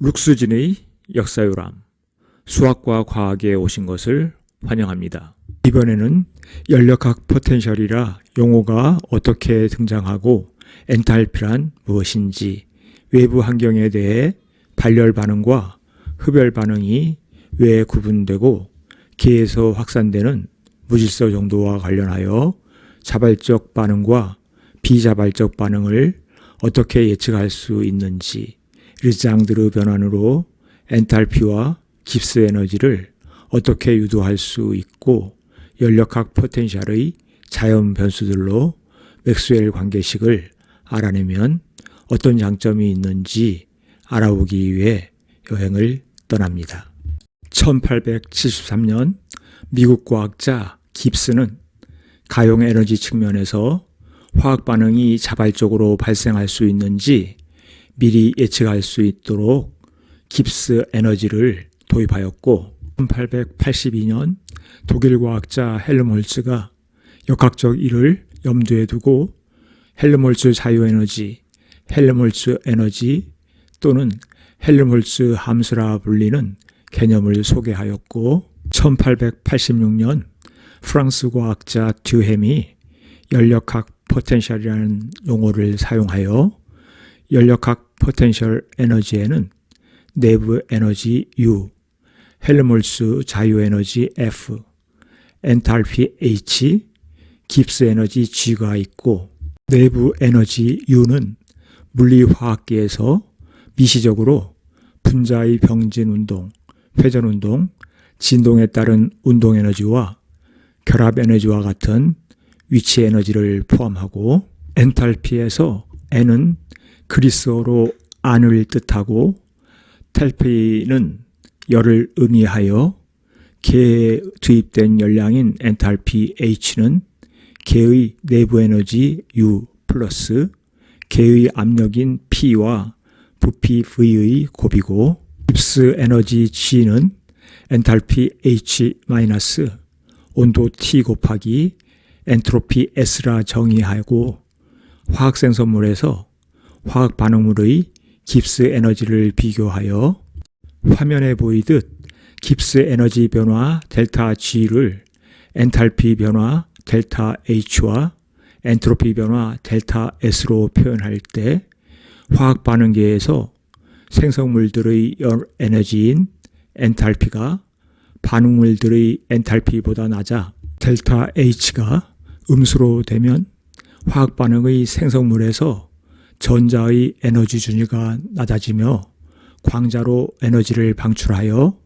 룩스진의 역사유람 수학과 과학에 오신 것을 환영합니다. 이번에는 연력학 포텐셜이라 용어가 어떻게 등장하고 엔탈피란 무엇인지 외부 환경에 대해 발열 반응과 흡열 반응이 왜 구분되고 기에서 확산되는 무질서 정도와 관련하여 자발적 반응과 비자발적 반응을 어떻게 예측할 수 있는지 르장드르 변환으로 엔탈피와 깁스 에너지를 어떻게 유도할 수 있고 연력학 포텐셜의 자연 변수들로 맥스웰 관계식을 알아내면 어떤 장점이 있는지 알아보기 위해 여행을 떠납니다. 1873년 미국 과학자 깁스는 가용 에너지 측면에서 화학 반응이 자발적으로 발생할 수 있는지 미리 예측할 수 있도록 깁스 에너지를 도입하였고 1882년 독일 과학자 헬름홀츠가 역학적 일을 염두에 두고 헬름홀츠 자유에너지, 헬름홀츠 에너지 또는 헬름홀츠 함수라 불리는 개념을 소개하였고 1886년 프랑스 과학자 듀햄이 연력학 포텐셜이라는 용어를 사용하여 연력학 포텐셜 에너지에는 내부 에너지 U, 헬름홀츠 자유 에너지 F, 엔탈피 H, 깁스 에너지 G가 있고 내부 에너지 U는 물리화학계에서 미시적으로 분자의 병진 운동, 회전 운동, 진동에 따른 운동 에너지와 결합 에너지와 같은 위치 에너지를 포함하고 엔탈피에서 N은 그리스어로 안을 뜻하고 텔피는 열을 의미하여 개에 투입된 열량인 엔탈피 H는 개의 내부 에너지 U 플러스 개의 압력인 P와 부피 V의 곱이고 깁스 에너지 G는 엔탈피 H 마이너스 온도 T 곱하기 엔트로피 S라 정의하고 화학생성물에서 화학 반응물의 깁스 에너지를 비교하여 화면에 보이듯 깁스 에너지 변화 델타 G를 엔탈피 변화 델타 H와 엔트로피 변화 델타 S로 표현할 때 화학 반응계에서 생성물들의 열 에너지인 엔탈피가 반응물들의 엔탈피보다 낮아 델타 H가 음수로 되면 화학 반응의 생성물에서 전자의 에너지 준위가 낮아지며 광자로 에너지를 방출하여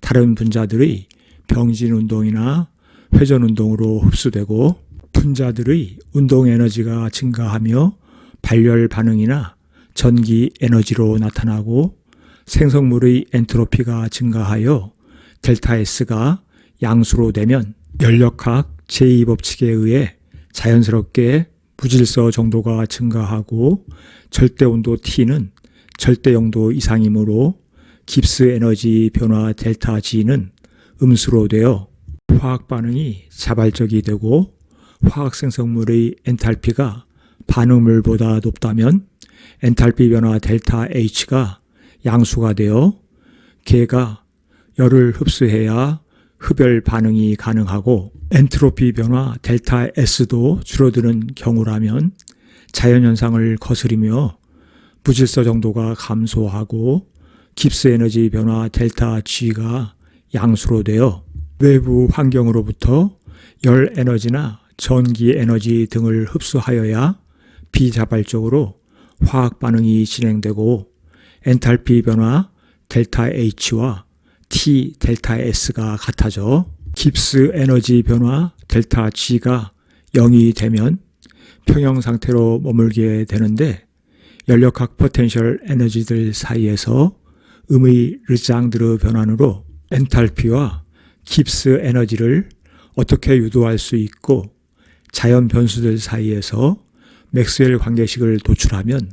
다른 분자들의 병진 운동이나 회전 운동으로 흡수되고 분자들의 운동 에너지가 증가하며 발열 반응이나 전기 에너지로 나타나고 생성물의 엔트로피가 증가하여 델타 S가 양수로 되면 연력학 제2법칙에 의해 자연스럽게 무질서 정도가 증가하고 절대 온도 T는 절대 영도 이상이므로 깁스 에너지 변화 델타 G는 음수로 되어 화학 반응이 자발적이 되고 화학 생성물의 엔탈피가 반응물보다 높다면 엔탈피 변화 델타 H가 양수가 되어 개가 열을 흡수해야 흡열 반응이 가능하고 엔트로피 변화 델타 S도 줄어드는 경우라면 자연현상을 거스리며 무질서 정도가 감소하고 깁스 에너지 변화 델타 G가 양수로 되어 외부 환경으로부터 열 에너지나 전기 에너지 등을 흡수하여야 비자발적으로 화학 반응이 진행되고 엔탈피 변화 델타 H와 T 델타 S가 같아져 깁스 에너지 변화 델타 G가 0이 되면 평형 상태로 머물게 되는데 연력학 포텐셜 에너지들 사이에서 음의 르장드르 변환으로 엔탈피와 깁스 에너지를 어떻게 유도할 수 있고 자연 변수들 사이에서 맥스웰 관계식을 도출하면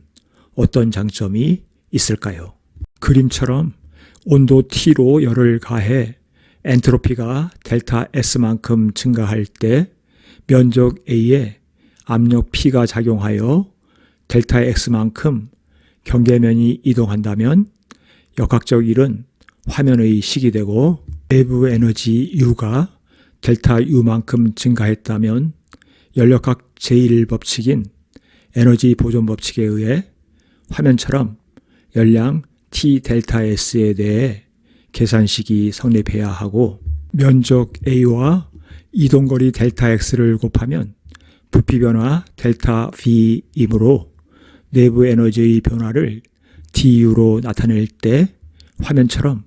어떤 장점이 있을까요? 그림처럼 온도 T로 열을 가해 엔트로피가 델타 S만큼 증가할 때 면적 A에 압력 P가 작용하여 델타 X만큼 경계면이 이동한다면 역학적 1은 화면의 식이 되고 내부 에너지 U가 델타 U만큼 증가했다면 연력학 제1법칙인 에너지 보존 법칙에 의해 화면처럼 열량 T 델타 S에 대해 계산식이 성립해야 하고 면적 A와 이동거리 델타 X를 곱하면 부피 변화 델타 V이므로 내부 에너지의 변화를 DU로 나타낼 때 화면처럼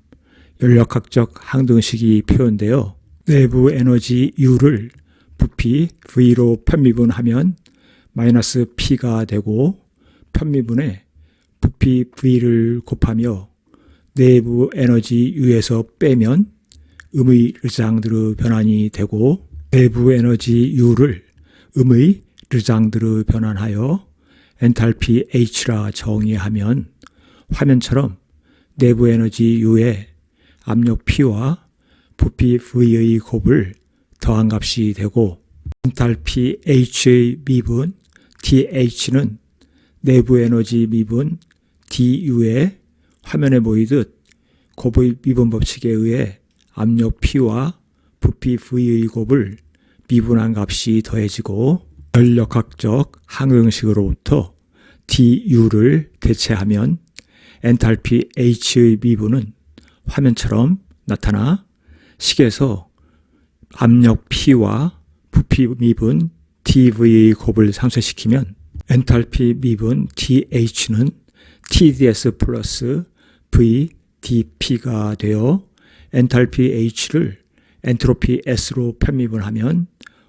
연력학적 항등식이 표현되어 내부 에너지 U를 부피 V로 편미분하면 마이너스 P가 되고 편미분에 부피 V를 곱하며 내부 에너지 U에서 빼면 음의 르장드르 변환이 되고 내부 에너지 U를 음의 르장드르 변환하여 엔탈피 H라 정의하면 화면처럼 내부 에너지 U에 압력 P와 부피 V의 곱을 더한 값이 되고 엔탈피 H의 미분 TH는 내부 에너지 미분 DU에 화면에 보이듯 곱의 미분 법칙에 의해 압력 P와 부피 V의 곱을 미분한 값이 더해지고 전력학적 항응식으로부터 DU를 대체하면 엔탈피 H의 미분은 화면처럼 나타나 식에서 압력 P와 부피 미분 TV의 곱을 상쇄시키면 엔탈피 미분 TH는 TDS 플러스 V DP가 되어 엔탈피 H를 엔트로피 S로 편미분 하면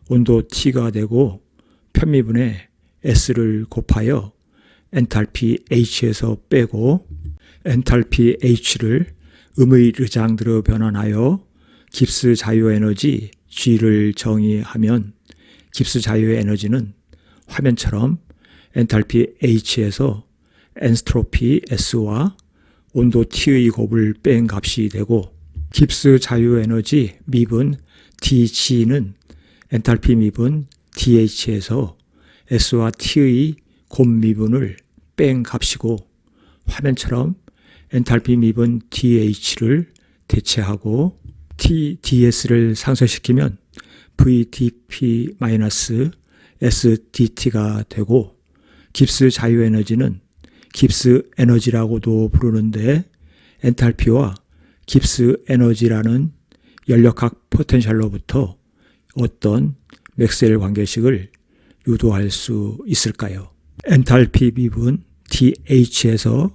온도 T가 되고 편미분에 S를 곱하여 엔탈피 H에서 빼고 엔탈피 H를 음의 르장드로 변환하여 깁스 자유 에너지 G를 정의하면 깁스 자유 에너지는 화면처럼 엔탈피 H에서 엔스트로피 S와 온도 T의 곱을 뺀 값이 되고 깁스 자유 에너지 미분 DG는 엔탈피 미분 DH에서 S와 T의 곱 미분을 뺀 값이고 화면처럼 엔탈피 미분 DH를 대체하고 TDS를 상쇄시키면 VDP-SDT가 되고 깁스 자유 에너지는 깁스 에너지라고도 부르는데 엔탈피와 깁스 에너지라는 연력학 포텐셜로부터 어떤 맥스웰 관계식을 유도할 수 있을까요? 엔탈피 미분 TH에서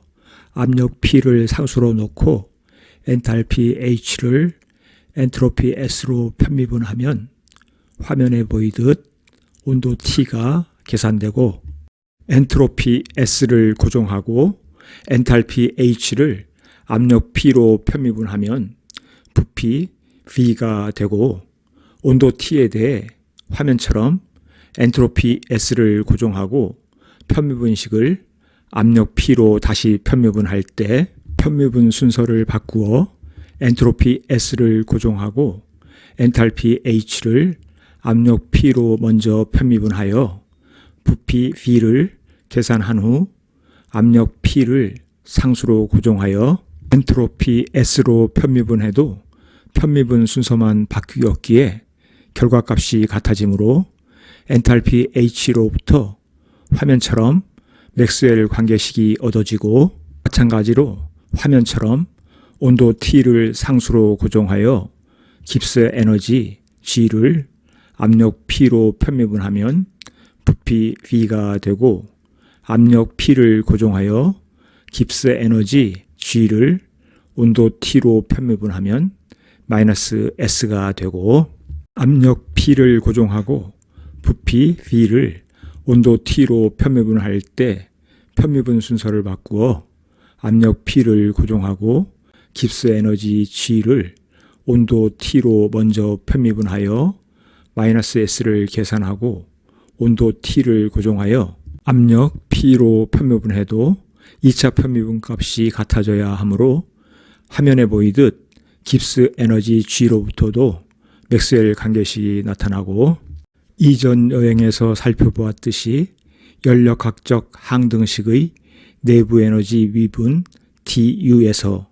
압력 P를 상수로 놓고 엔탈피 H를 엔트로피 S로 편미분하면 화면에 보이듯 온도 T가 계산되고 엔트로피 S를 고정하고 엔탈피 H를 압력 P로 편미분하면 부피 V가 되고 온도 T에 대해 화면처럼 엔트로피 S를 고정하고 편미분식을 압력 P로 다시 편미분할 때 편미분 순서를 바꾸어 엔트로피 S를 고정하고 엔탈피 H를 압력 P로 먼저 편미분하여 부피 V를 계산한 후 압력 P를 상수로 고정하여 엔트로피 S로 편미분해도 편미분 순서만 바뀌었기에 결과값이 같아지므로 엔탈피 H로부터 화면처럼 맥스웰 관계식이 얻어지고 마찬가지로 화면처럼 온도 T를 상수로 고정하여 깁스 에너지 G를 압력 P로 편미분하면 부피 V가 되고 압력 P를 고정하여 깁스 에너지 G를 온도 T로 편미분하면 마이너스 S가 되고 압력 P를 고정하고 부피 V를 온도 T로 편미분할 때 편미분 순서를 바꾸어 압력 P를 고정하고 깁스 에너지 G를 온도 T로 먼저 편미분하여 마이너스 S를 계산하고 온도 T를 고정하여 압력 P로 편미분 해도 2차 편미분 값이 같아져야 하므로 화면에 보이듯 깁스 에너지 G로부터도 맥스웰 관계식이 나타나고 이전 여행에서 살펴보았듯이 연력학적 항등식의 내부 에너지 미분 DU에서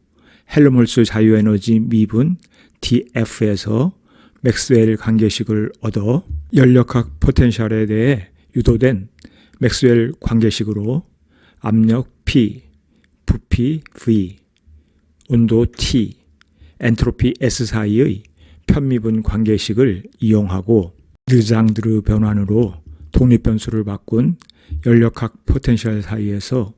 헬름홀스 자유에너지 미분 DF에서 맥스웰 관계식을 얻어 연력학 포텐셜에 대해 유도된 맥스웰 관계식으로 압력 P, 부피 V, 온도 T, 엔트로피 S 사이의 편미분 관계식을 이용하고 르장드르 변환으로 독립변수를 바꾼 연력학 포텐셜 사이에서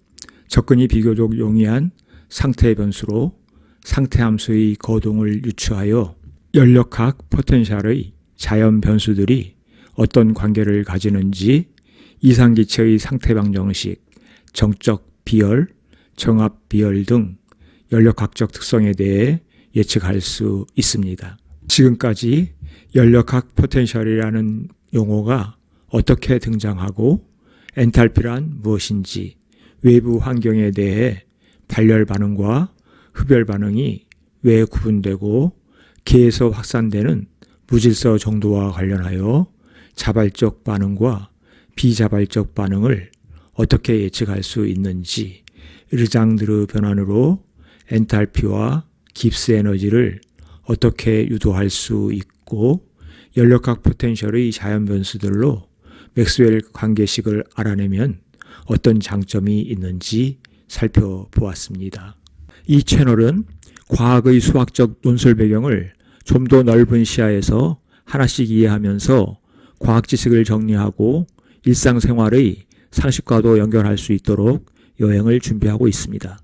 접근이 비교적 용이한 상태 변수로 상태 함수의 거동을 유추하여 연력학 포텐셜의 자연 변수들이 어떤 관계를 가지는지 이상기체의 상태 방 정식, 정적 비열, 정합 비열 등 연력학적 특성에 대해 예측할 수 있습니다. 지금까지 연력학 포텐셜이라는 용어가 어떻게 등장하고 엔탈피란 무엇인지 외부 환경에 대해 발열 반응과 흡열 반응이 왜 구분되고 개에서 확산되는 무질서 정도와 관련하여 자발적 반응과 비자발적 반응을 어떻게 예측할 수 있는지 르장드르 변환으로 엔탈피와 깁스 에너지를 어떻게 유도할 수 있고 연력학 포텐셜의 자연 변수들로 맥스웰 관계식을 알아내면 어떤 장점이 있는지 살펴보았습니다. 이 채널은 과학의 수학적 논술 배경을 좀 더 넓은 시야에서 하나씩 이해하면서 과학 지식을 정리하고 일상생활의 상식과도 연결할 수 있도록 여행을 준비하고 있습니다.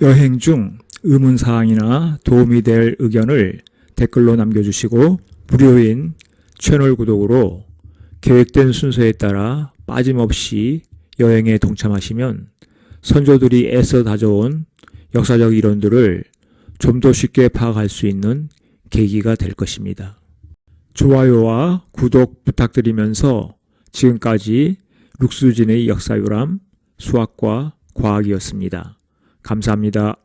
여행 중 의문사항이나 도움이 될 의견을 댓글로 남겨주시고 무료인 채널 구독으로 계획된 순서에 따라 빠짐없이 여행에 동참하시면 선조들이 애써 다져온 역사적 이론들을 좀 더 쉽게 파악할 수 있는 계기가 될 것입니다. 좋아요와 구독 부탁드리면서 지금까지 룩수진의 역사유람 수학과 과학이었습니다. 감사합니다.